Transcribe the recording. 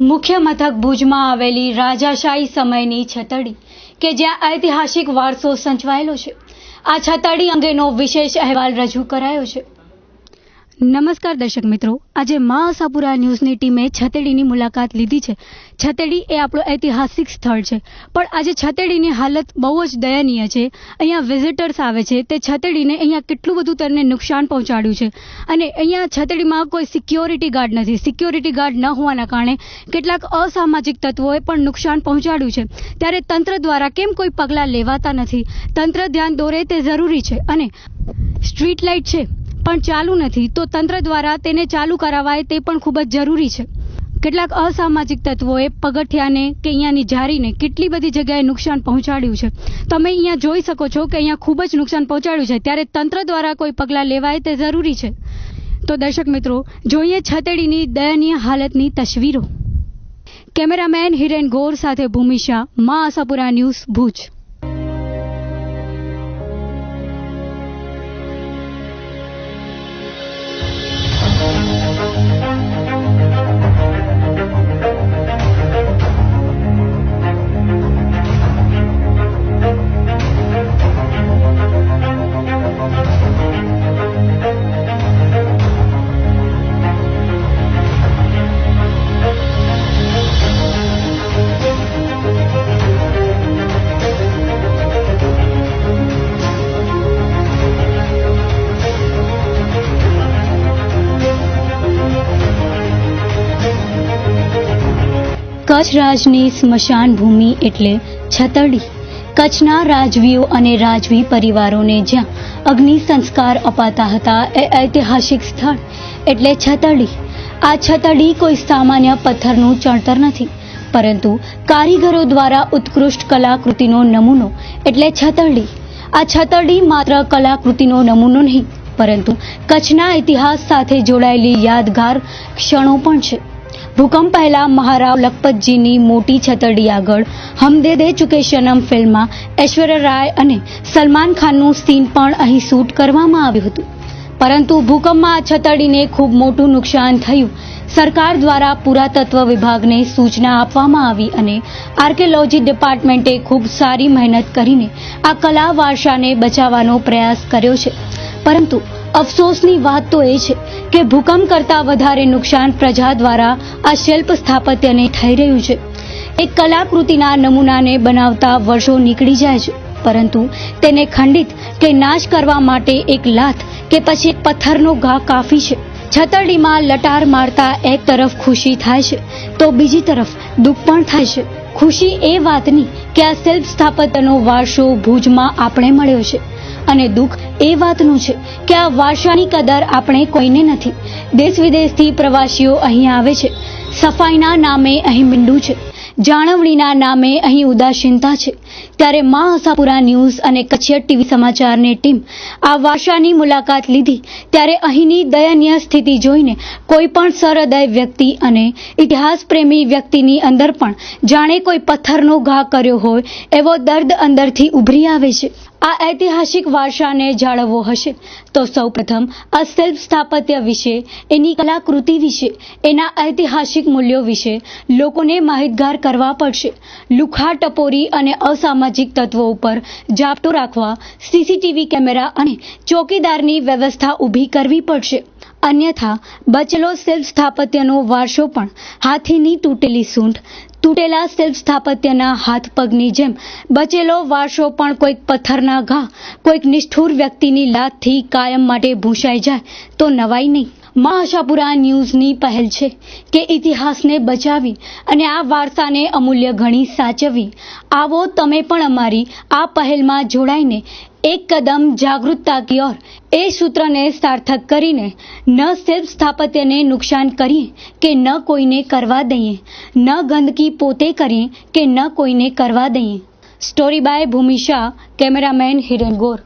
મુખ્ય મથક ભુજમાં આવેલી રાજાશાહી સમયની છતડી, કે જ્યાં ઐતિહાસિક વારસો સંચવાયેલો છે. આ છતડી અંગેનો વિશેષ અહેવાલ રજૂ કરાયો છે. નમસ્કાર દર્શક મિત્રો. આજે મા આશાપુરા ન્યૂઝની ટીમે છતેડીની મુલાકાત લીધી છે. છતેડી એ આપણું ઐતિહાસિક સ્થળ છે. પણ આજે છતેડીની હાલત બહુ જ દયનીય છે. અહીંયા વિઝિટર્સ આવે છે. તે છતેડીને અહીંયા કેટલું બધું તેમને નુકસાન પહોંચાડ્યું છે. અને અહીંયા છતેડીમાં કોઈ સિક્યોરિટી ગાર્ડ નથી. સિક્યોરિટી ગાર્ડ ન હોવાના કારણે કેટલાક અસામાજિક તત્વોએ પણ નુકસાન પહોંચાડ્યું છે. ત્યારે તંત્ર દ્વારા કેમ કોઈ પગલાં લેવાતા નથી? તંત્ર ધ્યાન દોરે તે જરૂરી છે. અને સ્ટ્રીટ લાઇટ છે. પણ ચાલુ નથી, તો તંત્ર દ્વારા તેને ચાલુ કરાવાય તે પણ ખૂબ જ જરૂરી છે. કેટલાક અસામાજિક તત્વોએ પગથિયાને કે અહીંયાની જારીને કેટલી બધી જગ્યાએ નુકસાન પહોંચાડ્યું છે. તમે અહીંયા જોઈ શકો છો કે અહીંયા ખૂબ જ નુકસાન પહોંચાડ્યું છે. ત્યારે તંત્ર દ્વારા કોઈ પગલાં લેવાય તે જરૂરી છે. તો દર્શક મિત્રો, જોઈએ છતેડીની દયનીય હાલતની તસવીરો. કેમેરામેન હિરેન ગોર સાથે Bhumi Shah Maa Ashapura news Bhuj. Kutch રાજની સ્મશાન ભૂમિ એટલે છતરડી કચ્છના રાજવીઓ અને રાજવી પરિવારોને જ્યાં અગ્નિ સંસ્કાર અપાતા હતા એ ઐતિહાસિક સ્થળ એટલે છતરડી આ છતરડી કોઈ સામાન્ય પથ્થરનું ચણતર નથી, પરંતુ કારીગરો દ્વારા ઉત્કૃષ્ટ કલાકૃતિનો નમૂનો એટલે છતરડી આ છતરડી માત્ર કલાકૃતિનો નમૂનો નહીં, પરંતુ કચ્છના ઇતિહાસ સાથે જોડાયેલી યાદગાર ક્ષણો પણ છે. ભૂકંપ પહેલા મહારાવ લખપતજીની મોટી છતરડી આગળ હમ દે ચુકે શનમ ફિલ્મમાં ઐશ્વર્યા રાય અને સલમાન ખાનનું સીન પણ અહીં શૂટ કરવામાં આવ્યું હતું. પરંતુ ભૂકંપમાં આ છતરડીને ખૂબ મોટું નુકસાન થયું. સરકાર દ્વારા પુરાતત્વ વિભાગને સૂચના આપવામાં આવી અને આર્કિયોલોજી ડિપાર્ટમેન્ટે ખૂબ સારી મહેનત કરીને આ કલા વારસાને બચાવવાનો પ્રયાસ કર્યો છે. પરંતુ અફસોસની વાત તો એ છે કે ભૂકંપ કરતાં વધારે નુકસાન પ્રજા દ્વારા આ શિલ્પ સ્થાપત્યને થઈ રહ્યું છે. એક કલાકૃતિના નમૂનાને બનાવતા વર્ષો નીકળી જાય છે, પરંતુ તેને ખંડિત કે નાશ કરવા માટે એક લાથ કે પછી પથ્થરનો ઘા કાફી છે. છતરડીમાં લટાર મારતા એક તરફ ખુશી થાય છે, તો બીજી તરફ દુઃખ પણ થાય છે. ખુશી એ વાતની કે આ શિલ્પ સ્થાપત્યનો વારસો ભુજમાં આપણે મળ્યો છે. અને દુઃખ એ વાતનું છે કે આ વારસાની કદર આપણે કોઈને નથી. દેશ વિદેશથી પ્રવાસીઓ અહીં આવે છે. સફાઈના નામે અહીં મીંડું છે. જાળવણીના નામે અહીં ઉદાસીનતા છે. ત્યારે મા આશાપુરા ન્યૂઝ અને કચ્છિયત ટીવી સમાચારની ટીમ આ વારસાની મુલાકાત લીધી. ત્યારે અહીંની દયનીય સ્થિતિ જોઈને કોઈ પણ સરહદય વ્યક્તિ અને ઇતિહાસ પ્રેમી વ્યક્તિની અંદર પણ જાણે કોઈ પથ્થરનો ઘા કર્યો હોય એવો દર્દ અંદરથી ઉભરી આવે છે. આ ઐતિહાસિક વારસાને જાળવવો હશે. તો સૌપ્રથમ આ શિલ્પ સ્થાપત્ય વિશે, એની કલાકૃતિ વિશે, એના ઐતિહાસિક મૂલ્યો વિશે લોકોને માહિતગાર કરવા પડશે. લુખા ટપોરી અને અસામાજિક તત્વો ઉપર જાપટો રાખવા, સીસીટીવી કેમેરા અને ચોકીદારની વ્યવસ્થા ઊભી કરવી પડશે. અન્યથા, બચેલો શિલ્પ સ્થાપત્યનો વારસો પણ. હાથીની તૂટેલી સૂંઢ તૂટેલા શિલ્પ સ્થાપત્યના હાથ પગની જેમ, બચેલો વારસો પણ કોઈક પથ્થરના ઘા. કોઈક નિષ્ઠુર વ્યક્તિની લાતથી કાયમ માટે ભૂંસાઈ જાય, તો નવાઈ નહીં. મા આશાપુરા ન્યૂઝની પહેલ છે કે ઇતિહાસને બચાવી અને આ વારસાને અમૂલ્ય ગણી સાચવી. આવો તમે પણ અમારી આ પહેલમાં જોડાઈને એક કદમ જાગૃતતા કી ઓર એ સૂત્રને સાર્થક કરીને ન સિર્ફ સ્થાપત્યને નુકસાન કરીએ કે ન કોઈને કરવા દઈએ, ન ગંદકી પોતે કરીએ કે ન કોઈને કરવા દઈએ. Story by Bhumi Shah cameraman Hiren Gor.